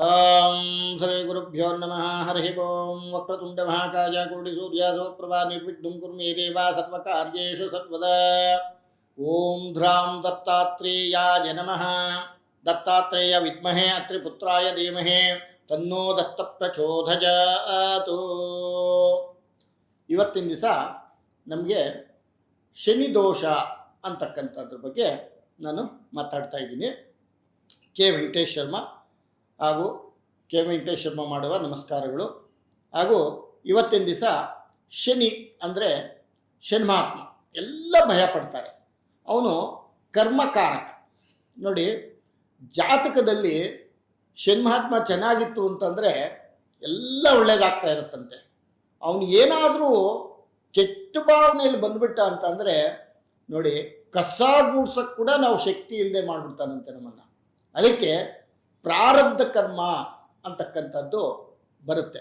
ಓಂ ಶ್ರೀ ಗುರುಭ್ಯೋ ನಮಃ ಹರಿ ಓಂ ವಕ್ರತುಂಡ ಮಹಾಕಾಯ ಕೋಟಿ ಸೂರ್ಯ ಸಮಪ್ರಭಾ ನಿರ್ವಿಘ್ನಂ ಕುರ್ಮೇ ಸತ್ವ ಕಾರ್ಯೇಷು ಸರ್ವದ ಓಂ ಧ್ರಾಂ ದತ್ತಾತ್ರೇಯಾಯ ನಮಃ ದತ್ತಾತ್ರೇಯ ವಿದ್ಮಹೇ ಅತ್ರಿ ಪುತ್ರಾಯ ಧೀಮಹಿ ತನ್ನೋ ದತ್ತ ಪ್ರಚೋದಜಾತು ಇವತ್ತಿನ ದಿವಸ ನಮಗೆ ಶನಿ ದೋಷ ಅಂತಕ್ಕಂಥದ್ರ ಬಗ್ಗೆ ನಾನು ಮಾತಾಡ್ತಾ ಇದ್ದೀನಿ. ಕೆ ವೆಂಕಟೇಶ್ ಶರ್ಮಾ. ಹಾಗೂ ಕೆ ಶರ್ಮ ಮಾಡುವ ನಮಸ್ಕಾರಗಳು. ಹಾಗೂ ಇವತ್ತಿನ ದಿವಸ ಶನಿ ಅಂದರೆ ಶನ್ಮಾತ್ಮ ಎಲ್ಲ ಭಯ ಪಡ್ತಾರೆ. ಅವನು ಕರ್ಮಕಾರಕ. ನೋಡಿ, ಜಾತಕದಲ್ಲಿ ಶನ್ಮಹಾತ್ಮ ಚೆನ್ನಾಗಿತ್ತು ಅಂತಂದರೆ ಎಲ್ಲ ಒಳ್ಳೇದಾಗ್ತಾ ಇರುತ್ತಂತೆ. ಅವನು ಏನಾದರೂ ಕೆಟ್ಟ ಭಾವನೆಯಲ್ಲಿ ಬಂದುಬಿಟ್ಟ ಅಂತಂದರೆ, ನೋಡಿ, ಕಸ ಗೂಡ್ಸಕ್ಕೆ ಕೂಡ ನಾವು ಶಕ್ತಿ ಇಲ್ಲದೆ ಮಾಡಿಬಿಡ್ತಾನಂತೆ ನಮ್ಮನ್ನು. ಅದಕ್ಕೆ ಪ್ರಾರಬ್ಧ ಕರ್ಮ ಅಂತಕ್ಕಂಥದ್ದು ಬರುತ್ತೆ.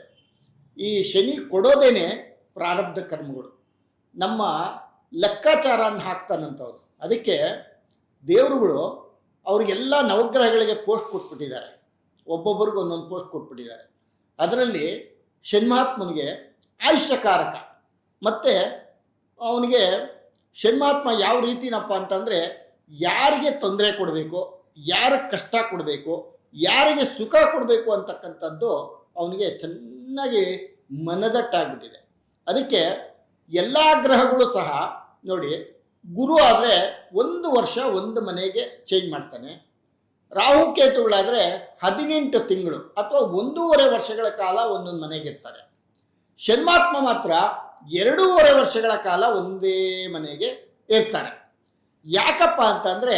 ಈ ಶನಿ ಕೊಡೋದೇನೆ ಪ್ರಾರಬ್ಧ ಕರ್ಮಗಳು. ನಮ್ಮ ಲೆಕ್ಕಾಚಾರನ ಹಾಕ್ತಾನಂಥವ್ರು ಅದಕ್ಕೆ ದೇವರುಗಳು ಅವ್ರಿಗೆಲ್ಲ ನವಗ್ರಹಗಳಿಗೆ ಪೋಸ್ಟ್ ಕೊಟ್ಬಿಟ್ಟಿದ್ದಾರೆ. ಒಬ್ಬೊಬ್ಬರಿಗೂ ಒಂದೊಂದು ಪೋಸ್ಟ್ ಕೊಟ್ಬಿಟ್ಟಿದ್ದಾರೆ. ಅದರಲ್ಲಿ ಷಣ್ಮಾತ್ಮನಿಗೆ ಆಯುಷ್ಯಕಾರಕ. ಮತ್ತು ಅವನಿಗೆ ಷಣ್ಮಾತ್ಮ ಯಾವ ರೀತಿನಪ್ಪ ಅಂತಂದರೆ ಯಾರಿಗೆ ತೊಂದರೆ ಕೊಡಬೇಕು ಯಾರಿಗೆ ಕಷ್ಟ ಕೊಡಬೇಕು ಯಾರಿಗೆ ಸುಖ ಕೊಡಬೇಕು ಅಂತಕ್ಕಂಥದ್ದು ಅವನಿಗೆ ಚೆನ್ನಾಗಿ ಮನದಟ್ಟಾಗ್ಬಿಟ್ಟಿದೆ. ಅದಕ್ಕೆ ಎಲ್ಲ ಗ್ರಹಗಳು ಸಹ ನೋಡಿ, ಗುರು ಆದರೆ ಒಂದು ವರ್ಷ ಒಂದು ಮನೆಗೆ ಚೇಂಜ್ ಮಾಡ್ತಾನೆ. ರಾಹುಕೇತುಗಳಾದರೆ ಹದಿನೆಂಟು ತಿಂಗಳು ಅಥವಾ ಒಂದೂವರೆ ವರ್ಷಗಳ ಕಾಲ ಒಂದೊಂದು ಮನೆಗೆ ಇರ್ತಾರೆ. ಷಣ್ಮಾತ್ಮ ಮಾತ್ರ ಎರಡೂವರೆ ವರ್ಷಗಳ ಕಾಲ ಒಂದೇ ಮನೆಗೆ ಇರ್ತಾರೆ. ಯಾಕಪ್ಪ ಅಂತಂದರೆ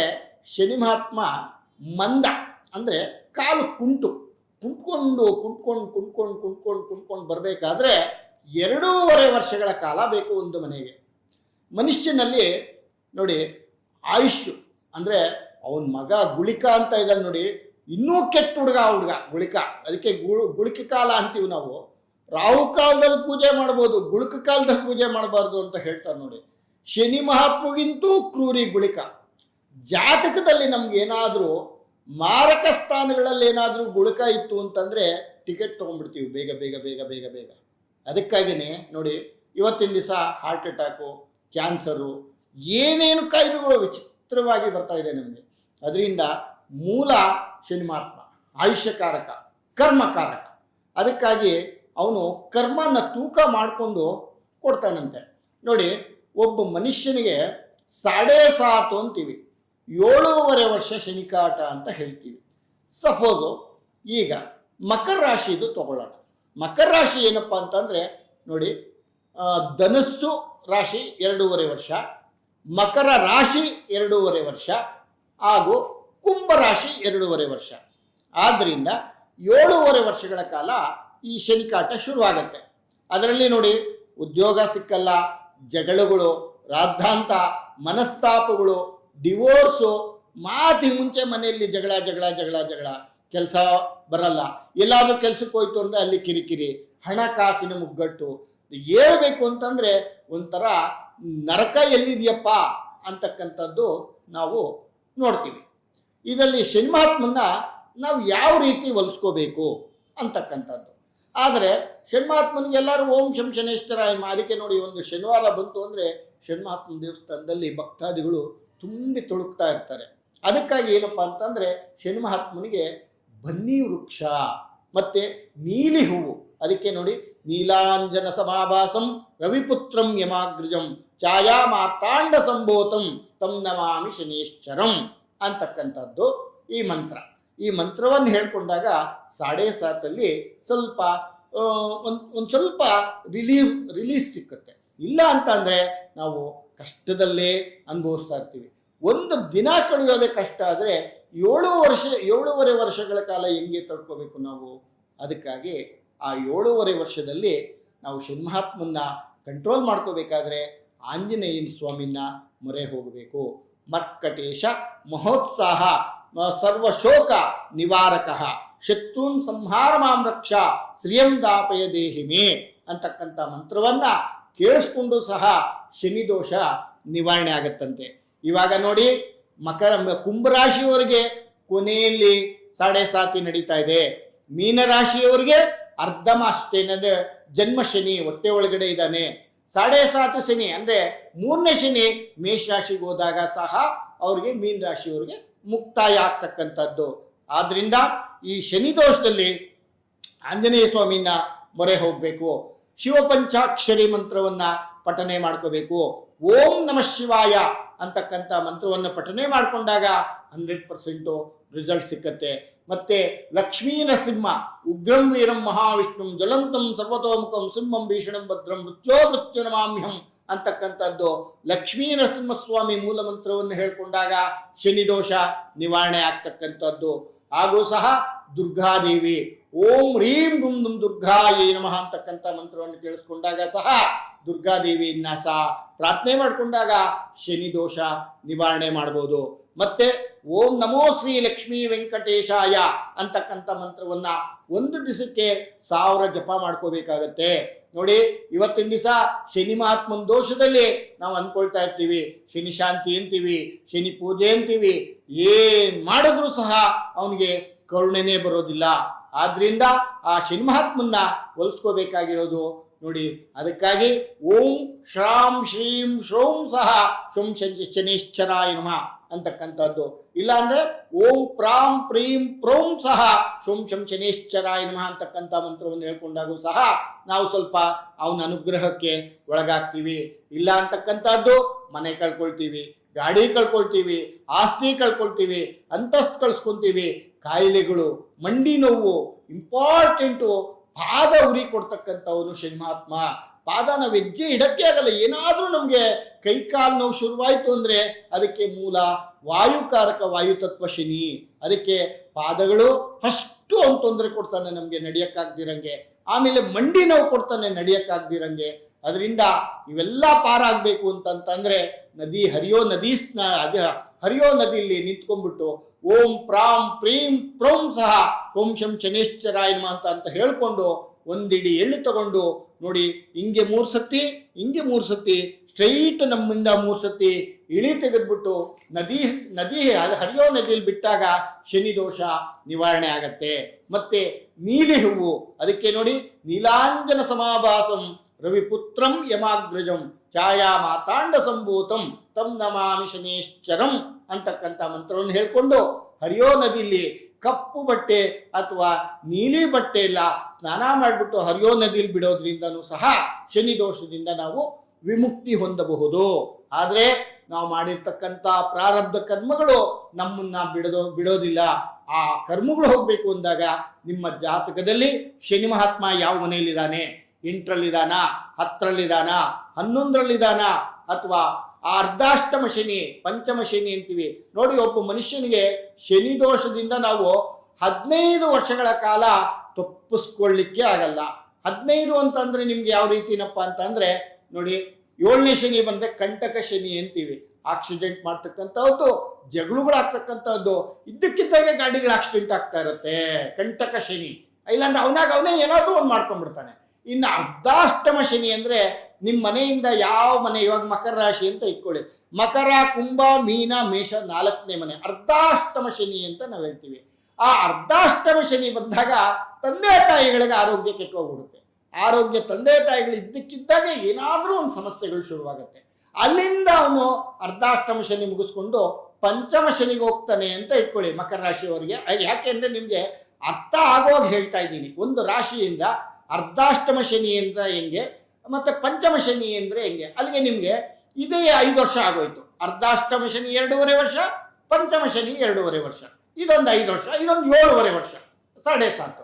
ಶನಿ ಮಹಾತ್ಮ ಮಂದ. ಅಂದರೆ ಕಾಲು ಕುಂಟು. ಕುಂಟ್ಕೊಂಡು ಕುಂಟ್ಕೊಂಡು ಕುಂಟ್ಕೊಂಡು ಕುಂಟ್ಕೊಂಡು ಕುಂಟ್ಕೊಂಡು ಬರಬೇಕಾದ್ರೆ ಎರಡೂವರೆ ವರ್ಷಗಳ ಕಾಲ ಬೇಕು ಒಂದು ಮನೆಗೆ. ಮನುಷ್ಯನಲ್ಲಿ ನೋಡಿ ಆಯುಷ್ ಅಂದರೆ ಅವನ ಮಗ ಗುಳಿಕ ಅಂತ ಇದ್ದಾನೆ ನೋಡಿ, ಇನ್ನೂ ಕೆಟ್ಟ ಹುಡುಗ ಹುಡುಗ, ಗುಳಿಕ. ಅದಕ್ಕೆ ಗುಳು ಗುಳಿಕ ಕಾಲ ಅಂತೀವಿ ನಾವು. ರಾಹು ಕಾಲದಲ್ಲಿ ಪೂಜೆ ಮಾಡ್ಬೋದು, ಗುಳಕ ಕಾಲದಲ್ಲಿ ಪೂಜೆ ಮಾಡಬಾರ್ದು ಅಂತ ಹೇಳ್ತಾರೆ ನೋಡಿ. ಶನಿ ಮಹಾತ್ಮಗಿಂತೂ ಕ್ರೂರಿ ಗುಳಿಕ. ಜಾತಕದಲ್ಲಿ ನಮ್ಗೆ ಏನಾದರೂ ಮಾರಕ ಸ್ಥಾನಗಳಲ್ಲಿ ಏನಾದರೂ ಗುಳುಕ ಇತ್ತು ಅಂತಂದರೆ ಟಿಕೆಟ್ ತೊಗೊಂಡ್ಬಿಡ್ತೀವಿ. ಬೇಗ ಬೇಗ ಬೇಗ ಬೇಗ ಬೇಗ. ಅದಕ್ಕಾಗಿಯೇ ನೋಡಿ, ಇವತ್ತಿನ ದಿವಸ ಹಾರ್ಟ್ ಅಟ್ಯಾಕು ಕ್ಯಾನ್ಸರು ಏನೇನು ಕಾಯಿಲೆಗಳು ವಿಚಿತ್ರವಾಗಿ ಬರ್ತಾ ಇದೆ ನಮಗೆ. ಅದರಿಂದ ಮೂಲ ಶನಿಮಾತ್ಮ, ಆಯುಷ್ಯಕಾರಕ, ಕರ್ಮಕಾರಕ. ಅದಕ್ಕಾಗಿ ಅವನು ಕರ್ಮನ ತೂಕ ಮಾಡಿಕೊಂಡು ಕೊಡ್ತಾನಂತೆ. ನೋಡಿ, ಒಬ್ಬ ಮನುಷ್ಯನಿಗೆ ಸಾಡೇ ಸಾತು ಅಂತೀವಿ. ಏಳೂವರೆ ವರ್ಷ ಶನಿಕಾಟ ಅಂತ ಹೇಳ್ತೀವಿ. ಸಪೋಸು ಈಗ ಮಕರ ರಾಶಿದು ತಗೊಳ್ಳೋಣ. ಮಕರ ರಾಶಿ ಏನಪ್ಪ ಅಂತಂದರೆ ನೋಡಿ ಧನುಸ್ಸು ರಾಶಿ ಎರಡೂವರೆ ವರ್ಷ, ಮಕರ ರಾಶಿ ಎರಡೂವರೆ ವರ್ಷ ಹಾಗೂ ಕುಂಭ ರಾಶಿ ಎರಡೂವರೆ ವರ್ಷ. ಆದ್ದರಿಂದ ಏಳೂವರೆ ವರ್ಷಗಳ ಕಾಲ ಈ ಶನಿಕಾಟ ಶುರುವಾಗತ್ತೆ. ಅದರಲ್ಲಿ ನೋಡಿ, ಉದ್ಯೋಗ ಸಿಕ್ಕಲ್ಲ, ಜಗಳಗಳು, ರಾದ್ಧಾಂತ, ಮನಸ್ತಾಪಗಳು ಡಿವೋರ್ಸು ಮಾತಿ ಮುಂಚೆ ಮನೆಯಲ್ಲಿ ಜಗಳ ಜಗಳ ಜಗಳ ಜಗಳ. ಕೆಲಸ ಬರಲ್ಲ. ಎಲ್ಲಾದರೂ ಕೆಲ್ಸಕ್ಕೆ ಹೋಯ್ತು ಅಂದರೆ ಅಲ್ಲಿ ಕಿರಿಕಿರಿ ಹಣಕಾಸಿನ ಮುಗ್ಗಟ್ಟು. ಹೇಳ್ಬೇಕು ಅಂತಂದರೆ ಒಂಥರ ನರಕ ಎಲ್ಲಿದೆಯಪ್ಪ ಅಂತಕ್ಕಂಥದ್ದು ನಾವು ನೋಡ್ತೀವಿ. ಇದರಲ್ಲಿ ಷಣ್ಮಾತ್ಮನ್ನ ನಾವು ಯಾವ ರೀತಿ ಹೊಲಿಸ್ಕೋಬೇಕು ಅಂತಕ್ಕಂಥದ್ದು. ಆದರೆ ಷಣ್ಮಾತ್ಮನಿಗೆ ಎಲ್ಲರೂ ಓಂ ಶಂ ಶನೇಶ್ವರ ಅದಕ್ಕೆ ನೋಡಿ ಒಂದು ಶನಿವಾರ ಬಂತು ಅಂದರೆ ಷಣ್ಮಾತ್ಮ ದೇವಸ್ಥಾನದಲ್ಲಿ ಭಕ್ತಾದಿಗಳು ತುಂಬಿ ತುಳುಕ್ತಾ ಇರ್ತಾರೆ. ಅದಕ್ಕಾಗಿ ಏನಪ್ಪ ಅಂತಂದರೆ ಶನಿಮಹಾತ್ಮನಿಗೆ ಬನ್ನಿ ವೃಕ್ಷ, ಮತ್ತು ನೀಲಿ ಹೂವು. ಅದಕ್ಕೆ ನೋಡಿ, ನೀಲಾಂಜನ ಸಮಾಭಾಸಂ ರವಿಪುತ್ರಂ ಯಮಾಗ್ರಜಂ ಛಾಯಾ ಮಾರ್ತಾಂಡ ಸಂಭೋತಂ ತಂ ನಮಾಮಿ ಶನೀಶ್ಚರಂ ಅಂತಕ್ಕಂಥದ್ದು ಈ ಮಂತ್ರ. ಈ ಮಂತ್ರವನ್ನು ಹೇಳ್ಕೊಂಡಾಗ ಸಾಡೆ ಸಾತಲ್ಲಿ ಸ್ವಲ್ಪ ಒಂದು ಒಂದು ಸ್ವಲ್ಪ ರಿಲೀಫ್, ರಿಲೀಸ್ ಸಿಕ್ಕುತ್ತೆ. ಇಲ್ಲ ಅಂತಂದರೆ ನಾವು ಕಷ್ಟದಲ್ಲೇ ಅನುಭವಿಸ್ತಾ ಇರ್ತೀವಿ. ಒಂದು ದಿನ ಕಳೆಯೋದೇ ಕಷ್ಟ ಆದರೆ ಏಳು ವರ್ಷ, ಏಳೂವರೆ ವರ್ಷಗಳ ಕಾಲ ಹೆಂಗೆ ತಡ್ಕೋಬೇಕು ನಾವು? ಅದಕ್ಕಾಗಿ ಆ ಏಳೂವರೆ ವರ್ಷದಲ್ಲಿ ನಾವು ಷಣ್ಮಹಾತ್ಮನ್ನ ಕಂಟ್ರೋಲ್ ಮಾಡ್ಕೋಬೇಕಾದ್ರೆ ಆಂಜನೇಯನ ಸ್ವಾಮಿನ ಮೊರೆ ಹೋಗಬೇಕು. ಮರ್ಕಟೇಶ ಮಹೋತ್ಸಾಹ, ಸರ್ವಶೋಕ ನಿವಾರಕ, ಶತ್ರುನ್ ಸಂಹಾರ ಮಾಂ ರಕ್ಷ ಶ್ರಿಯಂ ದಾಪಯ ದೇಹಿಮೇ ಅಂತಕ್ಕಂಥ ಮಂತ್ರವನ್ನ ಕೇಳಿಸ್ಕೊಂಡು ಸಹ ಶನಿ ದೋಷ ನಿವಾರಣೆ ಆಗತ್ತಂತೆ. ಇವಾಗ ನೋಡಿ, ಮಕರ ಕುಂಭರಾಶಿಯವರಿಗೆ ಕೊನೆಯಲ್ಲಿ ಸಾಡೆ ಸಾತಿ ನಡೀತಾ ಇದೆ. ಮೀನರಾಶಿಯವರಿಗೆ ಅರ್ಧ ಅಷ್ಟೇನಂದ್ರೆ ಜನ್ಮ ಶನಿ ಹೊಟ್ಟೆ ಒಳಗಡೆ ಇದ್ದಾನೆ. ಸಾಡೆ ಸಾತು ಶನಿ, ಅಂದ್ರೆ ಮೂರನೇ ಶನಿ ಮೇಷರಾಶಿಗೆ ಹೋದಾಗ ಸಹ ಅವ್ರಿಗೆ ಮೀನ ರಾಶಿಯವರಿಗೆ ಮುಕ್ತಾಯ ಆಗ್ತಕ್ಕಂಥದ್ದು. ಆದ್ರಿಂದ ಈ ಶನಿ ದೋಷದಲ್ಲಿ ಆಂಜನೇಯ ಸ್ವಾಮಿನ ಮೊರೆ ಹೋಗಬೇಕು. ಶಿವಪಂಚಾಕ್ಷರಿ ಮಂತ್ರವನ್ನ ಪಠನೆ ಮಾಡ್ಕೋಬೇಕು. ಓಂ ನಮಃ ಶಿವಾಯ ಅಂತಕ್ಕಂಥ ಮಂತ್ರವನ್ನು ಪಠನೆ ಮಾಡಿಕೊಂಡಾಗ ಹಂಡ್ರೆಡ್ ಪರ್ಸೆಂಟು ರಿಸಲ್ಟ್ ಸಿಕ್ಕತ್ತೆ. ಮತ್ತೆ ಲಕ್ಷ್ಮೀ ನರಸಿಂಹ, ಉಗ್ರಂ ವೀರಂ ಮಹಾವಿಷ್ಣುಂ ಜ್ವಲಂತಂ ಸರ್ವತೋಮುಖಂ, ಸಿಂಹಂ ಭೀಷಣಂ ಭದ್ರಂ, ಮೃತ್ಯೋ ಮೃತ್ಯು ನಮಾಮ್ಯಂ ಅಂತಕ್ಕಂಥದ್ದು ಲಕ್ಷ್ಮೀ ನರಸಿಂಹಸ್ವಾಮಿ ಮೂಲ ಮಂತ್ರವನ್ನು ಹೇಳ್ಕೊಂಡಾಗ ಶನಿ ದೋಷ ನಿವಾರಣೆ ಆಗ್ತಕ್ಕಂಥದ್ದು. ಹಾಗೂ ಸಹ ದುರ್ಗಾದೇವಿ ಓಂ ಹ್ರೀಂ ಡುಂ ಡುಂ ದುರ್ಗಾಯೇ ನಮಃ ಅಂತಕ್ಕಂಥ ಮಂತ್ರವನ್ನು ಕೇಳಿಸ್ಕೊಂಡಾಗ ಸಹ ದುರ್ಗಾದೇವಿಯನ್ನ ಸಹ ಪ್ರಾರ್ಥನೆ ಮಾಡಿಕೊಂಡಾಗ ಶನಿ ದೋಷ ನಿವಾರಣೆ ಮಾಡ್ಬೋದು. ಮತ್ತೆ ಓಂ ನಮೋ ಶ್ರೀ ಲಕ್ಷ್ಮೀ ವೆಂಕಟೇಶಾಯ ಅಂತಕ್ಕಂಥ ಮಂತ್ರವನ್ನ ಒಂದು ದಿವಸಕ್ಕೆ ಸಾವಿರ ಜಪ ಮಾಡ್ಕೋಬೇಕಾಗತ್ತೆ. ನೋಡಿ, ಇವತ್ತಿನ ದಿವಸ ಶನಿ ಮಹಾತ್ಮನ ದೋಷದಲ್ಲಿ ನಾವು ಅಂದ್ಕೊಳ್ತಾ ಇರ್ತೀವಿ. ಶನಿ ಶಾಂತಿ ಅಂತೀವಿ, ಶನಿ ಪೂಜೆ ಅಂತೀವಿ. ಏನ್ ಮಾಡಿದ್ರು ಸಹ ಅವನಿಗೆ ಕರುಣೆನೇ ಬರೋದಿಲ್ಲ. ಆದ್ರಿಂದ ಆ ಶನಿ ಒಲಿಸ್ಕೋಬೇಕಾಗಿರೋದು ನೋಡಿ. ಅದಕ್ಕಾಗಿ ಓಂ ಶ್ರಾಂ ಶ್ರೀಂ ಶ್ರೋಂ ಸಹ ಶುಂ ಶನಿ- ಶನೀಶ್ಚರಾಯ ನಮಃ ಅಂತಕ್ಕಂಥದ್ದು. ಇಲ್ಲಾಂದ್ರೆ ಓಂ ಪ್ರಾಂ ಪ್ರೀಂ ಪ್ರೋಂ ಸಹ ಶುಂ ಶಂ ಶನೇಶ್ಚರಾಯ ನಮಃ ಅಂತಕ್ಕಂಥ ಮಂತ್ರವನ್ನು ಹೇಳ್ಕೊಂಡಾಗೂ ಸಹ ನಾವು ಸ್ವಲ್ಪ ಅವನ ಅನುಗ್ರಹಕ್ಕೆ ಒಳಗಾಗ್ತೀವಿ. ಇಲ್ಲ ಅಂತಕ್ಕಂಥದ್ದು ಮನೆ ಕಳ್ಕೊಳ್ತೀವಿ, ಗಾಡಿ ಕಳ್ಕೊಳ್ತೀವಿ, ಆಸ್ತಿ ಕಳ್ಕೊಳ್ತೀವಿ, ಅಂತಸ್ತು ಕಳ್ಸ್ಕೊಂತೀವಿ ಕಾಯಿಲೆಗಳು, ಮಂಡಿ ನೋವು ಇಂಪಾರ್ಟೆಂಟು ಪಾದ ಉರಿ ಕೊಡ್ತಕ್ಕಂಥವನು ಶನಿ ಮಹಾತ್ಮ ಪಾದ ನಾವು ಹೆಜ್ಜೆ ಇಡಕ್ಕೆ ಆಗಲ್ಲ, ಏನಾದರೂ ನಮಗೆ ಕೈ ಕಾಲು ನೋವು ಶುರುವಾಯಿತು ಅಂದರೆ ಅದಕ್ಕೆ ಮೂಲ ವಾಯುಕಾರಕ ವಾಯುತತ್ವ ಶನಿ. ಅದಕ್ಕೆ ಪಾದಗಳು ಫಸ್ಟು ಅವ್ನು ತೊಂದರೆ ಕೊಡ್ತಾನೆ ನಮಗೆ, ನಡೆಯೋಕ್ಕಾಗ್ದಿರಂಗೆ. ಆಮೇಲೆ ಮಂಡಿ ನೋವು ಕೊಡ್ತಾನೆ, ನಡೆಯೋಕ್ಕಾಗ್ದಿರಂಗೆ. ಅದರಿಂದ ಇವೆಲ್ಲ ಪಾರಾಗಬೇಕು ಅಂತಂತಂದರೆ ನದಿ ಹರಿಯೋ ನದಿ ಸ್ನ, ಅದ ಹರಿಯೋ ನದಿಯಲ್ಲಿ ನಿಂತ್ಕೊಂಡ್ಬಿಟ್ಟು ಓಂ ಪ್ರಾಂ ಪ್ರೀಂ ಪ್ರೋಂ ಸಹ ಓಂ ಶಂ ಶನೇಶ್ಚರಾಯ ಅಂತ ಅಂತ ಹೇಳ್ಕೊಂಡು ಒಂದಿಡಿ ಎಳ್ಳು ತಗೊಂಡು ನೋಡಿ, ಹಿಂಗೆ ಮೂರು ಸತಿ, ಹಿಂಗೆ ಮೂರು ಸತಿ ಸ್ಟ್ರೈಟ್ ನಮ್ಮಿಂದ ಮೂರು ಸತಿ ಇಳಿ ತೆಗೆದ್ಬಿಟ್ಟು ನದಿ ನದಿ ಹರಿಯೋ ನದಿಯಲ್ಲಿ ಬಿಟ್ಟಾಗ ಶನಿ ದೋಷ ನಿವಾರಣೆ ಆಗತ್ತೆ. ಮತ್ತೆ ನೀಲಿ ಹೂವು, ಅದಕ್ಕೆ ನೋಡಿ, ನೀಲಾಂಜನ ಸಮಾಭಾಸಂ ರವಿಪುತ್ರಂ ಯಮಾಗ್ರಜಂ ಛಾಯಾ ಮಾತಾಂಡ ಸಂಭೂತಂ ತಂ ನಮಾಮಿ ಶನೇಶ್ಚರಂ ಅಂತಕ್ಕಂಥ ಮಂತ್ರವನ್ನು ಹೇಳ್ಕೊಂಡು, ಹರಿಯೋ ನದಿಲಿ ಕಪ್ಪು ಬಟ್ಟೆ ಅಥವಾ ನೀಲಿ ಬಟ್ಟೆ ಇಲ್ಲ, ಸ್ನಾನ ಮಾಡಿಬಿಟ್ಟು ಹರಿಯೋ ನದಿಲಿ ಬಿಡೋದ್ರಿಂದನೂ ಸಹ ಶನಿ ದೋಷದಿಂದ ನಾವು ವಿಮುಕ್ತಿ ಹೊಂದಬಹುದು. ಆದರೆ ನಾವು ಮಾಡಿರ್ತಕ್ಕಂಥ ಪ್ರಾರಬ್ಧ ಕರ್ಮಗಳು ನಮ್ಮನ್ನ ಬಿಡೋದು, ಬಿಡೋದಿಲ್ಲ. ಆ ಕರ್ಮಗಳು ಹೋಗಬೇಕು ಅಂದಾಗ ನಿಮ್ಮ ಜಾತಕದಲ್ಲಿ ಶನಿ ಮಹಾತ್ಮ ಯಾವ ಮನೆಯಲ್ಲಿದ್ದಾನೆ? ಎಂಟರಲ್ಲಿದ್ದಾನ? ಹತ್ತರಲ್ಲಿದ್ದಾನ ಹನ್ನೊಂದರಲ್ಲಿದ್ದಾನ? ಅಥವಾ ಆ ಅರ್ಧಾಷ್ಟಮ ಶನಿ ಪಂಚಮ ಶನಿ ಅಂತೀವಿ. ನೋಡಿ, ಒಬ್ಬ ಮನುಷ್ಯನಿಗೆ ಶನಿ ದೋಷದಿಂದ ನಾವು ಹದಿನೈದು ವರ್ಷಗಳ ಕಾಲ ತಪ್ಪಿಸ್ಕೊಳ್ಳಿಕ್ಕೆ ಆಗಲ್ಲ. ಹದಿನೈದು ಅಂತಂದ್ರೆ ನಿಮ್ಗೆ ಯಾವ ರೀತಿನಪ್ಪ ಅಂತಂದ್ರೆ, ನೋಡಿ, ಏಳನೇ ಶನಿ ಬಂದ್ರೆ ಕಂಟಕ ಶನಿ ಅಂತೀವಿ. ಆಕ್ಸಿಡೆಂಟ್ ಮಾಡ್ತಕ್ಕಂಥದ್ದು, ಜಗಳಗಳಾಗ್ತಕ್ಕಂಥದ್ದು, ಇದ್ದಕ್ಕಿದ್ದಾಗೆ ಗಾಡಿಗಳು ಆಕ್ಸಿಡೆಂಟ್ ಆಗ್ತಾ ಇರುತ್ತೆ. ಕಂಟಕ ಶನಿ. ಇಲ್ಲಾಂದ್ರೆ ಅವನಾಗ ಅವನೇ ಏನಾದರೂ ಒಂದು ಮಾಡ್ಕೊಂಡ್ಬಿಡ್ತಾನೆ. ಇನ್ನು ಅರ್ಧಾಷ್ಟಮ ಶನಿ ಅಂದ್ರೆ ನಿಮ್ಮ ಮನೆಯಿಂದ ಯಾವ ಮನೆ, ಇವಾಗ ಮಕರ ರಾಶಿ ಅಂತ ಇಟ್ಕೊಳ್ಳಿ. ಮಕರ, ಕುಂಭ, ಮೀನ, ಮೇಷ ನಾಲ್ಕನೇ ಮನೆ, ಅರ್ಧಾಷ್ಟಮ ಶನಿ ಅಂತ ನಾವು ಹೇಳ್ತೀವಿ. ಆ ಅರ್ಧಾಷ್ಟಮ ಶನಿ ಬಂದಾಗ ತಂದೆ ತಾಯಿಗಳಿಗೆ ಆರೋಗ್ಯ ಕೆಟ್ಟೋಗ್ಬಿಡುತ್ತೆ. ಆರೋಗ್ಯ ತಂದೆ ತಾಯಿಗಳು ಇದ್ದಕ್ಕಿದ್ದಾಗ ಏನಾದರೂ ಒಂದು ಸಮಸ್ಯೆಗಳು ಶುರುವಾಗುತ್ತೆ. ಅಲ್ಲಿಂದ ಅವನು ಅರ್ಧಾಷ್ಟಮ ಶನಿ ಮುಗಿಸ್ಕೊಂಡು ಪಂಚಮ ಶನಿಗೆ ಹೋಗ್ತಾನೆ ಅಂತ ಇಟ್ಕೊಳ್ಳಿ ಮಕರ ರಾಶಿಯವರಿಗೆ. ಅಂದರೆ ನಿಮಗೆ ಅರ್ಥ ಆಗೋಗಿ ಹೇಳ್ತಾ ಇದ್ದೀನಿ. ಒಂದು ರಾಶಿಯಿಂದ ಅರ್ಧಾಷ್ಟಮ ಶನಿ ಅಂತ ಹೆಂಗೆ ಮತ್ತೆ ಪಂಚಮ ಶನಿ ಅಂದ್ರೆ ಹೆಂಗೆ? ಅಲ್ಲಿಗೆ ನಿಮಗೆ ಇದೇ ಐದು ವರ್ಷ ಆಗೋಯ್ತು. ಅರ್ಧಾಷ್ಟಮ ಶನಿ ಎರಡೂವರೆ ವರ್ಷ ಪಂಚಮ ಶನಿ ಎರಡೂವರೆ ವರ್ಷ. ಇದೊಂದು ಐದು ವರ್ಷ, ಇದೊಂದು ಏಳುವರೆ ವರ್ಷ. ಸಾಡೆ ಸಾಕು.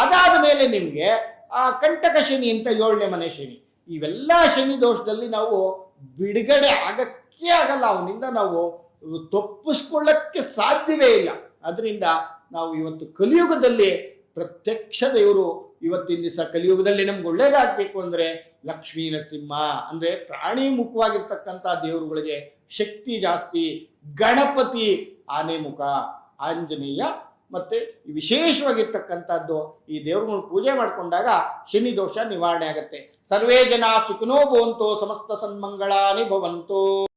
ಅದಾದ ಮೇಲೆ ನಿಮಗೆ ಆ ಕಂಟಕ ಶನಿ ಅಂತ ಏಳನೇ ಮನೆ ಶನಿ. ಇವೆಲ್ಲ ಶನಿ ದೋಷದಲ್ಲಿ ನಾವು ಬಿಡುಗಡೆ ಆಗಕ್ಕೆ ಆಗಲ್ಲ. ಅವನಿಂದ ನಾವು ತಪ್ಪಿಸ್ಕೊಳ್ಳಕ್ಕೆ ಸಾಧ್ಯವೇ ಇಲ್ಲ. ಅದರಿಂದ ನಾವು ಇವತ್ತು ಕಲಿಯುಗದಲ್ಲಿ ಪ್ರತ್ಯಕ್ಷ ದೇವರು ಇವತ್ತಿನ ದಿವಸ ಕಲಿಯುಗದಲ್ಲಿ ನಮ್ಗೆ ಒಳ್ಳೇದಾಗಬೇಕು ಅಂದರೆ ಲಕ್ಷ್ಮೀ ನರಸಿಂಹ. ಅಂದರೆ ಪ್ರಾಣಿ ಮುಖವಾಗಿರ್ತಕ್ಕಂಥ ದೇವರುಗಳಿಗೆ ಶಕ್ತಿ ಜಾಸ್ತಿ, ಗಣಪತಿ ಆನೆ ಮುಖ, ಆಂಜನೇಯ ಮತ್ತು ವಿಶೇಷವಾಗಿರ್ತಕ್ಕಂಥದ್ದು ಈ ದೇವರುಗಳನ್ನು ಪೂಜೆ ಮಾಡಿಕೊಂಡಾಗ ಶನಿ ದೋಷ ನಿವಾರಣೆ ಆಗುತ್ತೆ. ಸರ್ವೇ ಜನ ಸುಖಿನೋ ಭವಂತೋ, ಸಮಸ್ತ ಸನ್ಮಂಗಳಾನಿ ಭವಂತೋ.